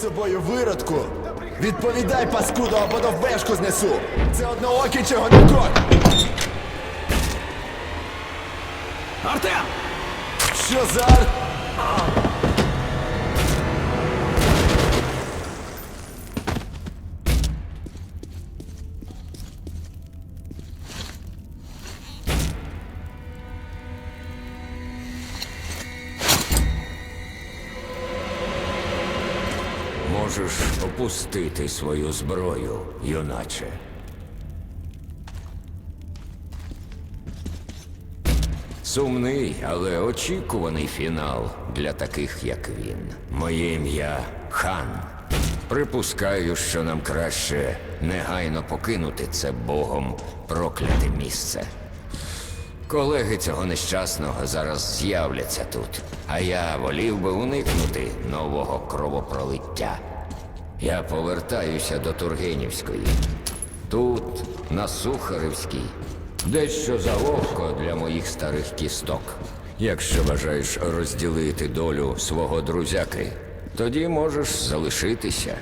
собою виродку. Відповідай, паскудо, або довбешку знесу. Це одноокий чого не крок. Артем! Що за ар... Можеш опустити свою зброю, юначе. Сумний, але очікуваний фінал для таких, як він. Моє ім'я хан. Припускаю, що нам краще негайно покинути це богом прокляте місце. Колеги цього нещасного зараз з'являться тут, а я волів би уникнути нового кровопролиття. Я повертаюся до Тургенівської. Тут, на Сухаревській, дещо заловко для моїх старих кісток. Якщо бажаєш розділити долю свого друзяки, тоді можеш залишитися.